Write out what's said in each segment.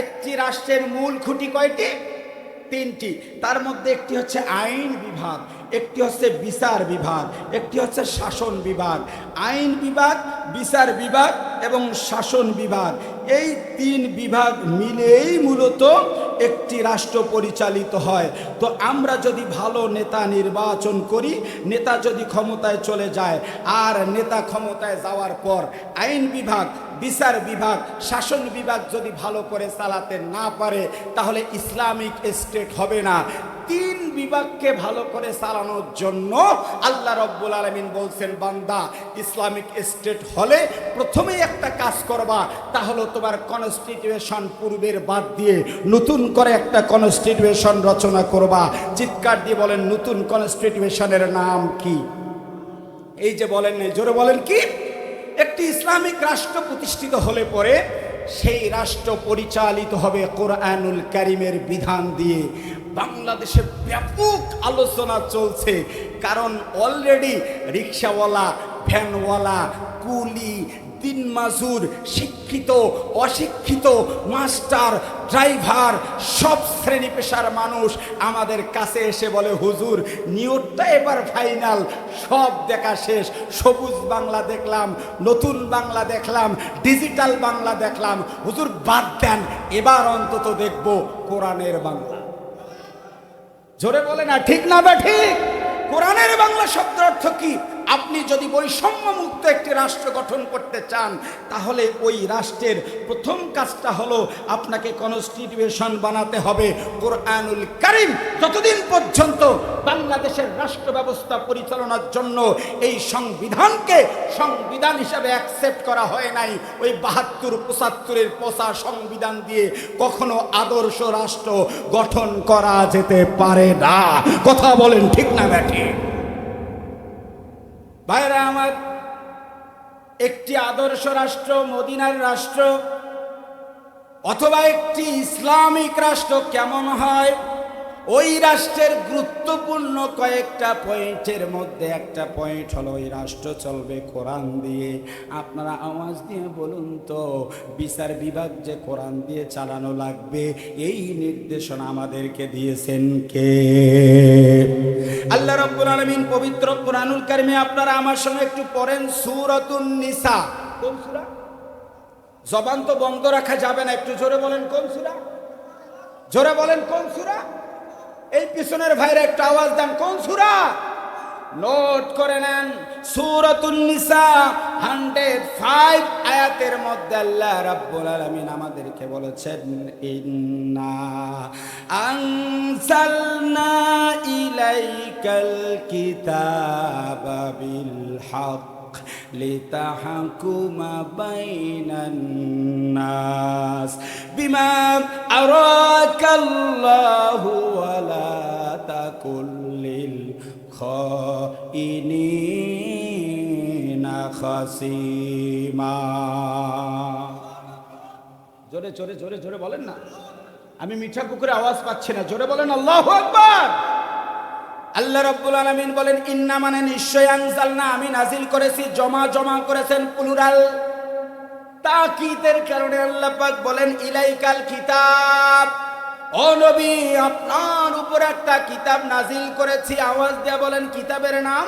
একটি রাষ্ট্রের মূল খুঁটি কয়টি? তিনটি। তার মধ্যে একটি হচ্ছে আইন বিভাগ, একটি হচ্ছে বিচার বিভাগ, একটি হচ্ছে শাসন বিভাগ। আইন বিভাগ, বিচার বিভাগ এবং শাসন বিভাগ। এই তিন বিভাগ মিলেই মূলত একটি রাষ্ট্র পরিচালিত হয়। তো আমরা যদি ভালো নেতা নির্বাচন করি, নেতা যদি ক্ষমতায় চলে যায়, আর নেতা ক্ষমতায় যাওয়ার পর আইন বিভাগ বিচার বিভাগ, শাসন বিভাগ যদি ভালো করে চালাতে না পারে, তাহলে ইসলামিক স্টেট হবে না। তিন বিভাগকে ভালো করে চালানোর জন্য আল্লাহ রব্বুল আলমিন বলছেন, বান্দা, ইসলামিক স্টেট হলে প্রথমেই একটা কাজ করবা, তা হলো তোমার কনস্টিটিউশন পূর্বের বাদ দিয়ে নতুন করে একটা কনস্টিটিউশন রচনা করবা। চিৎকার দিয়ে বলেন, নতুন কনস্টিটিউশনের নাম কি? এই যে বলেন জোরে বলেন কি? একটি ইসলামিক রাষ্ট্র প্রতিষ্ঠিত হলে পরে সেই রাষ্ট্র পরিচালিত হবে কোরআনুল ক্যারিমের বিধান দিয়ে। বাংলাদেশে ব্যাপক আলোচনা চলছে, কারণ অলরেডি রিক্সাওয়ালা ভ্যানওয়ালা কুলি দিন মাজুর শিক্ষিত, অশিক্ষিত, মাস্টার, ড্রাইভার, সব শ্রেণি পেশার মানুষ আমাদের কাছে এসে বলে, হুজুর, নিয়োগটা এবার ফাইনাল, সব দেখা শেষ, সবুজ বাংলা দেখলাম, নতুন বাংলা দেখলাম, ডিজিটাল বাংলা দেখলাম, হুজুর, বাদ দেন, এবার অন্তত দেখব কোরআনের বাংলা। জোরে বলে না, ঠিক না বা ঠিক? কোরআনের বাংলা শব্দ অর্থ কি? আপনি যদি বৈষম্য মুক্ত একটি রাষ্ট্র গঠন করতে চান, তাহলে ওই রাষ্ট্রের প্রথম কাজটা হলো আপনাকে কনস্টিটিউশন বানাতে হবে। কোরআনুল কারিম যতদিন পর্যন্ত বাংলাদেশের রাষ্ট্র ব্যবস্থা পরিচালনার জন্য এই সংবিধানকে সংবিধান হিসাবে অ্যাকসেপ্ট করা হয় নাই, ওই বাহাত্তর, পঁচাত্তরের পচা সংবিধান দিয়ে কখনো আদর্শ রাষ্ট্র গঠন করা যেতে পারে না। কথা বলেন ঠিক না ব্যাঠে ভাইরা আমার একটি আদর্শ রাষ্ট্র মদিনার রাষ্ট্র অথবা একটি ইসলামিক রাষ্ট্র কেমন হয়? ওই রাষ্ট্রের গুরুত্বপূর্ণ কয়েকটা পয়েন্টের মধ্যে একটা পয়েন্ট হলো, ওই রাষ্ট্র চলবে কোরআন দিয়ে। আপনারা আওয়াজ দিয়ে বলুন তো, বিচার বিভাগ যে কোরআন দিয়ে চালানো লাগবে, এই নির্দেশনা আমাদেরকে দিয়েছেন কে? আল্লাহ রব্বুল আলমিন পবিত্র কোরআনুল কারিমে আপনারা আমার সঙ্গে একটু পড়েন, সুরতুন নিসা। কোন সুরা? জবান তো বন্ধ রাখা যাবে না, একটু জোরে বলেন কোন সুরা? জোরে বলেন কোন সুরা? এই পিছনের ভাইরা একটা আওয়াজ দেন, কোন সুরা? নোট করে নেন নিসা, হান্ড্রেড ফাইভ আয়াতের মধ্যে আল্লাহ রাব্বুল আলামিন আমাদেরকে বলেছেন, ইন্না আনসালনা ইলাইকাল কিতাবা বিল হক। لتحكم بين الناس بما أراك الله ولا تكن للخائنين خصيما জোরে জোরে জোরে জোরে বলেন না আমি মিঠা পুকুরে আওয়াজ পাচ্ছি না জোরে বলেন আল্লাহ আকবার আল্লাহ রব্বুল আলমিন বলেন, ইন্না মানে নিশ্চয় আনসাল না আমি নাজিল করেছি, জমা জমা করেছেন পুলুরাল তাকিদের কারণে আল্লাহ পাক বলেন, ইলাইকাল কিতাব। ও নবী, আপনার উপর একটা কিতাব নাজিল করেছি, আওয়াজ দিয়ে বলেন, কিতাবের নাম?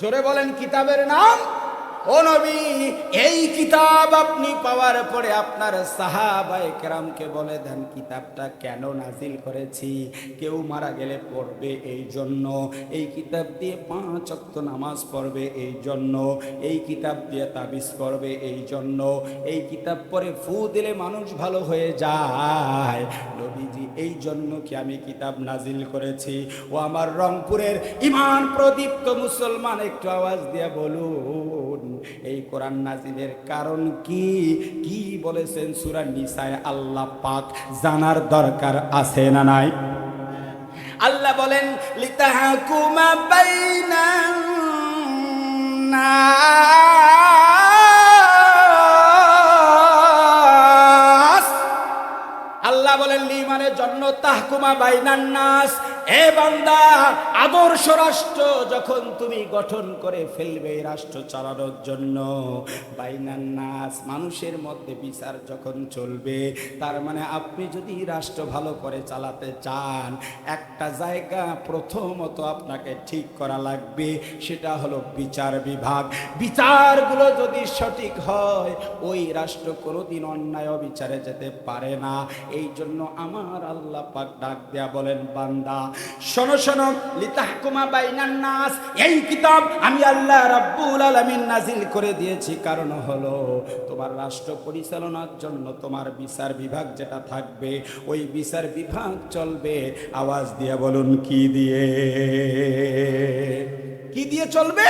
জোরে বলেন, কিতাবের নাম? ও নবী, এই কিতাব আপনি পাওয়ার পরে আপনার সাহাবায়ে কেরামকে বলে দেন, কিতাবটা কেন নাজিল করেছি? কেউ মারা গেলে পড়বে এই জন্য। এই কিতাব দিয়ে পাঁচ অক্ত নামাজ পড়বে এই জন্য। এই কিতাব দিয়ে তাবিজ করবে এই জন্য। এই কিতাব পরে ফু দিলে মানুষ ভালো হয়ে যায়। নবীজি, এই জন্য কি আমি কিতাব নাজিল করেছি? ও আমার রংপুরের ইমান প্রদীপ্ত মুসলমান, একটু আওয়াজ দিয়ে বলুন। এই কোরআন নাজিলের কারণ কি? কি বলেছেন সুরা নিসায় আল্লাহ পাক? জানার দরকার আছে না নাই? আল্লাহ বলেন, লিতাহাকুমা বাইনান নাস। আল্লাহ বলেন, লিমানের জন্য তাহকুমা বাইনান নাস। এ বান্দা, আদর্শ রাষ্ট্র, যখন তুমি গঠন করে ফেলবে রাষ্ট্র চালানোর জন্য বাইনার নাস, মানুষের মধ্যে বিচার যখন চলবে, তার মানে আপনি যদি রাষ্ট্র ভালো করে চালাতে চান, একটা জায়গা প্রথমত আপনাকে ঠিক করা লাগবে, সেটা হলো বিচার বিভাগ। বিচারগুলো যদি সঠিক হয়, ওই রাষ্ট্র কোনোদিন অন্যায় বিচারে যেতে পারে না। এই জন্য আমার আল্লাহ পাক ডাক দেয়া বলেন, বান্দা শোনো শোনো, লিতাহকুমা বাইনান নাস। এই কিতাব আমি আল্লাহ রাব্বুল আলামিন নাজিল করে দিয়েছি। কারণ হলো, তোমার রাষ্ট্র পরিচালনার জন্য তোমার বিচার বিভাগ যেটা থাকবে, ওই বিচার বিভাগ চলবে। আওয়াজ দিয়ে বলুন, কি দিয়ে? কি দিয়ে চলবে?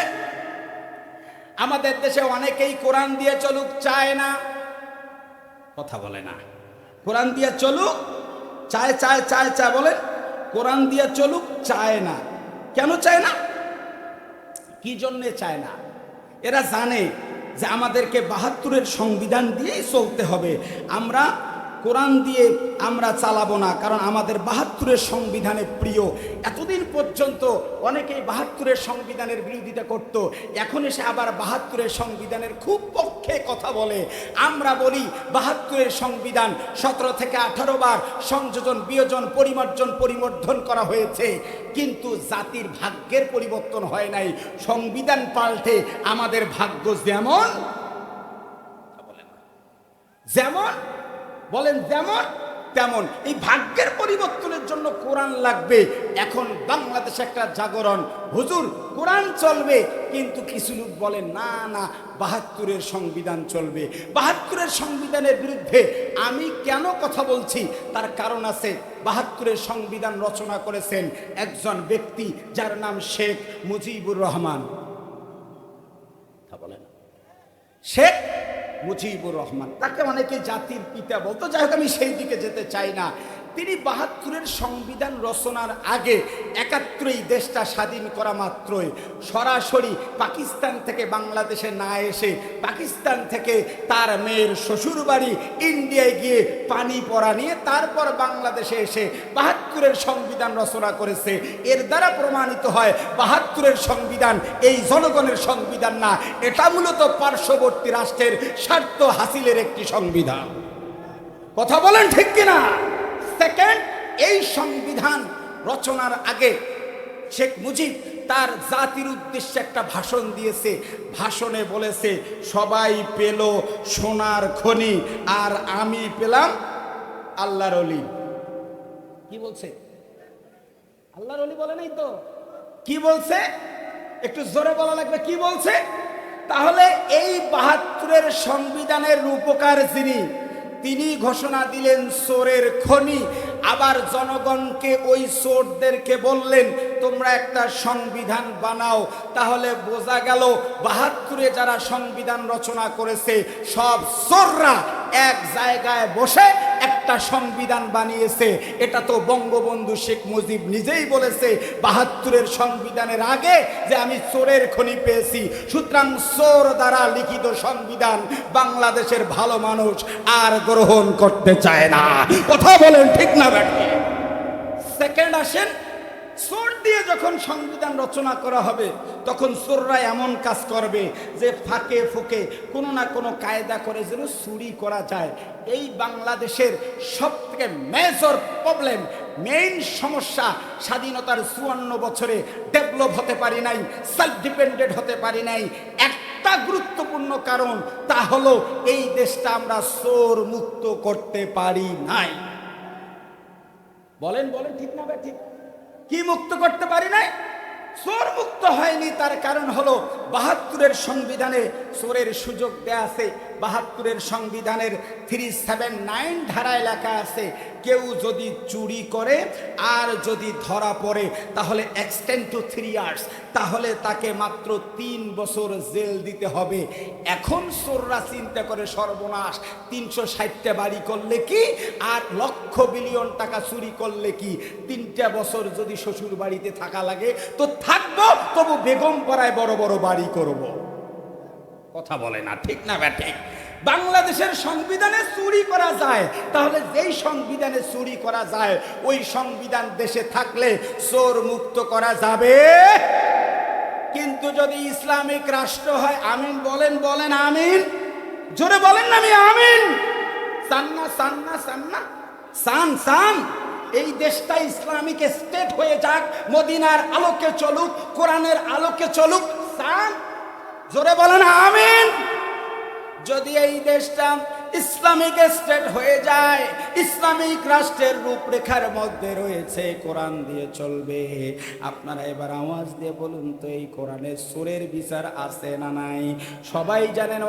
আমাদের দেশে অনেকেই কোরআন দিয়ে চলুক, চায় না। কথা বলে না। কোরআন দিয়ে চলুক, চায় চায় চায় চায়, বলেন। কোরআন দিয়া চলুক, চায় না। কেন চায় না? কি জন্যে চায় না? এরা জানে যে আমাদেরকে বাহাত্তরের সংবিধান দিয়েই চলতে হবে। আমরা কোরআন দিয়ে আমরা চালাবো না, কারণ আমাদের বাহাত্তরের সংবিধানে প্রিয়। এতদিন পর্যন্ত অনেকেই বাহাত্তরের সংবিধানের বিরোধিতা করত, এখন এসে আবার বাহাত্তরের সংবিধানের খুব পক্ষে কথা বলে। আমরা বলি বাহাত্তরের সংবিধান সতেরো থেকে আঠারো বার সংযোজন, বিয়োজন, পরিমার্জন পরিবর্ধন করা হয়েছে, কিন্তু জাতির ভাগ্যের পরিবর্তন হয় নাই। সংবিধান পাল্টে আমাদের ভাগ্য যেমন যেমন বলেন যেমন, তেমন। এই ভাগ্যের পরিবর্তনের জন্য কোরআন লাগবে। এখন বাংলাদেশে একটা জাগরণ। হুজুর, কোরআন চলবে, কিন্তু কিছু লোক বলে, না না, বাহাত্তরের সংবিধান চলবে। বাহাত্তরের সংবিধানের বিরুদ্ধে আমি কেন কথা বলছি? তার কারণ আছে, বাহাত্তরের সংবিধান রচনা করেছেন একজন ব্যক্তি যার নাম শেখ মুজিবুর রহমান। বলেন। শেখ মুজিবুর রহমান। তাকে অনেকে জাতির পিতা বলতো। যাই হোক, আমি সেই দিকে যেতে চাই না। তিনি বাহাত্তরের সংবিধান রচনার আগে একাত্তরেই দেশটা স্বাধীন করা মাত্রই। সরাসরি পাকিস্তান থেকে বাংলাদেশে না এসে পাকিস্তান থেকে তার মেয়ের শ্বশুরবাড়ি ইন্ডিয়ায় গিয়ে পানি পড়া নিয়ে তারপর বাংলাদেশে এসে বাহাত্তরের সংবিধান রচনা করেছে। এর দ্বারা প্রমাণিত হয় বাহাত্তরের সংবিধান এই জনগণের সংবিধান না। এটা মূলত পার্শ্ববর্তী রাষ্ট্রের স্বার্থ হাসিলের একটি সংবিধান। কথা বলেন ঠিক কিনা? সেকেন্ড, এই সংবিধান রচনার আগে শেখ মুজিব তার জাতির উদ্দেশ্যে একটা ভাষণ দিয়েছে। ভাষণে বলেছে, সবাই পেল সোনার খনি, আর আমি পেলাম আল্লাহর অলি। কি বলছে? আল্লাহর অলি বলে নাই তো? কি বলছে? একটু জোরে বলা লাগবে, কি বলছে? তাহলে এই বাহাত্তরের সংবিধানের রূপকার যিনি তিনি ঘোষণা দিলেন, সোরের খনি। আবার জনগণকে ওই সোরদেরকে বললেন, তোমরা একটা সংবিধান বানাও। তাহলে বোঝা গেল, বাহাত্তরে যারা সংবিধান রচনা করেছে, সব সোররা এক জায়গায় বসে একটা সংবিধান বানিয়েছে, এটা তো বঙ্গবন্ধু শেখ মুজিব নিজেই বলেছে, বাহাত্তরের সংবিধানের আগে যে আমি চোরের খনি পেয়েছি, সুতরাং চোর দ্বারা লিখিত সংবিধান বাংলাদেশের ভালো মানুষ আর গ্রহণ করতে চায় না। কথা বলেন ঠিক না ব্যাটি? সেকেন্ড আসেন সোর দিয়ে যখন সংবিধান রচনা করা হবে, তখন সোররা এমন কাজ করবে যে ফাঁকে ফুকে কোনো না কোনো কায়দা করে যেন চুরি করা যায়। এই বাংলাদেশের সব থেকে মেজর প্রবলেম মেইন সমস্যা স্বাধীনতার চুয়ান্ন বছরে ডেভেলপ হতে পারি নাই সেলফ ডিপেন্ডেন্ট হতে পারি নাই। একটা গুরুত্বপূর্ণ কারণ, তা হলো এই দেশটা আমরা চোর মুক্ত করতে পারি নাই। বলেন বলেন, ঠিক না ঠিক। কি মুক্ত করতে পারি নাই? চোর মুক্ত হয়নি তার কারণ হলো বাহাত্তরের সংবিধানে চোরের সুযোগ দেয়া আছে, বাহাত্তরের সংবিধানের থ্রি সেভেন নাইন ধারায় লেখা আছে, কেউ যদি চুরি করে আর যদি ধরা পড়ে, তাহলে এক্সটেন্ড টু থ্রি ইয়ার্স তাহলে তাকে মাত্র তিন বছর জেল দিতে হবে। এখন চোররা চিন্তা করে সর্বনাশ, তিনশো ষাটটা বাড়ি করলে কি? আর লক্ষ বিলিয়ন টাকা চুরি করলে কি? তিনটা বছর যদি শ্বশুর বাড়িতে থাকা লাগে, তো থাকব, তবু বেগম পাড়ায় বড় বড় বাড়ি করব। কথা বলে না, ঠিক না ব্যাঠিক বাংলাদেশের সংবিধানে চুরি করা যায়। তাহলে যেই সংবিধানে চুরি করা যায়, ওই সংবিধান দেশে থাকলে চোর মুক্ত করা যাবে। কিন্তু যদি ইসলামিক রাষ্ট্র হয়, আমিন বলেন বলেন আমিন। জোরে বলেন না আমি আমিন। সান্না সান্না সান্না সান সান এই দেশটা ইসলামিক স্টেট হয়ে যাক, মদিনার আলোকে চলুক, কোরআনের আলোকে চলুক সান জোরে বলেন আমিন। যদি এই দেশটা ইসলামিক স্টেট হয়ে যায়, ইসলামিক রাষ্ট্রের রূপরেখার মধ্যে রয়েছে, কোরআন দিয়ে চলবে। আপনারা এবার আওয়াজ দিয়ে বলুন তো, এই কোরআনের সুরের বিচার আছে না নাই? সবাই জানেন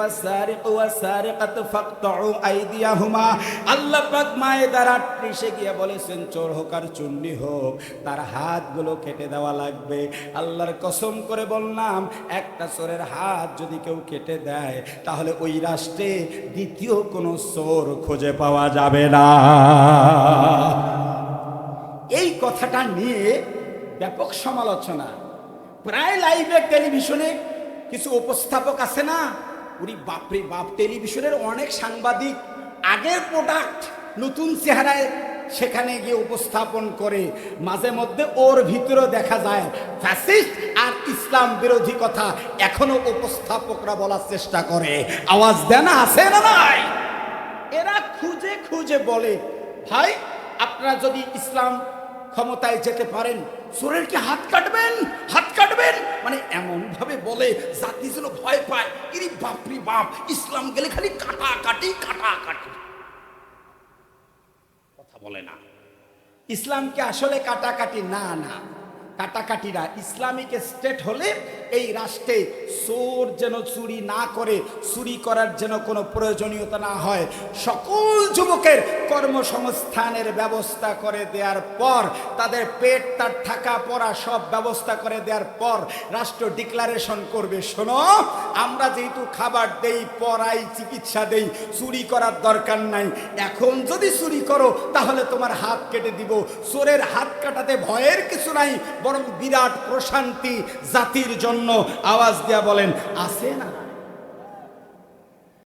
আল্লাহ পাক মায়েদার 38 গিয়ে বলেছেন, চোর হোক আর চুন্নি হোক, তার হাতগুলো কেটে দেওয়া লাগবে। আল্লাহর কসম করে বললাম, একটা চোরের হাত যদি কেউ কেটে দেয়, তাহলে ওই রাষ্ট্রে দ্বিতীয় কোনো চোর খুঁজে পাওয়া যাবে না। এই কথাটা নিয়ে ব্যাপক সমালোচনা। প্রায় লাইভে টেলিভিশনে কিছু উপস্থাপক আছে না? উনি বাপরে বাপ টেলিভিশনের অনেক সাংবাদিক, আগের প্রোডাক্ট নতুন চেহারায় সেখানে গিয়ে উপস্থাপন করে। মাঝে মধ্যে ওর ভিতরেও দেখা যায় ফ্যাসিস্ট আর ইসলাম বিরোধী কথা এখনও উপস্থাপকরা বলার চেষ্টা করে। আওয়াজ দেন আছে না নাই? এরা খুঁজে খুঁজে বলে, ভাই, আপনারা যদি ইসলাম ক্ষমতায় যেতে পারেন, সোরের কি হাত কাটবেন? হাত কাটবেন? মানে এমন ভাবে বলে, জাতি ছিল ভয় পায়। ইরি বাপরি বাপ, ইসলাম গেলে খালি কাটা কাটি কাটা কাটি কথা বলে না। ইসলামকে আসলে কাটাকাটি না না। কাটাকাটি না ইসলামিক স্টেট হলে এই রাষ্ট্রে চোর যেন চুরি না করে, চুরি করার যেন কোনো প্রয়োজনীয়তা না হয়, সকল যুবকের কর্মসংস্থানের ব্যবস্থা করে দেওয়ার পর, তাদের পেট, তার থাকা পড়া সব ব্যবস্থা করে দেওয়ার পর রাষ্ট্র ডিক্লারেশন করবে। শোনো, আমরা যেহেতু খাবার দেই, পড়াই, চিকিৎসা দেই, চুরি করার দরকার নাই। এখন যদি চুরি করো, তাহলে তোমার হাত কেটে দিব। চোরের হাত কাটাতে ভয়ের কিছু নাই, বরং বিরাট প্রশান্তি জাতির জন্য আওয়াজ দেওয়া বলেন আছে না?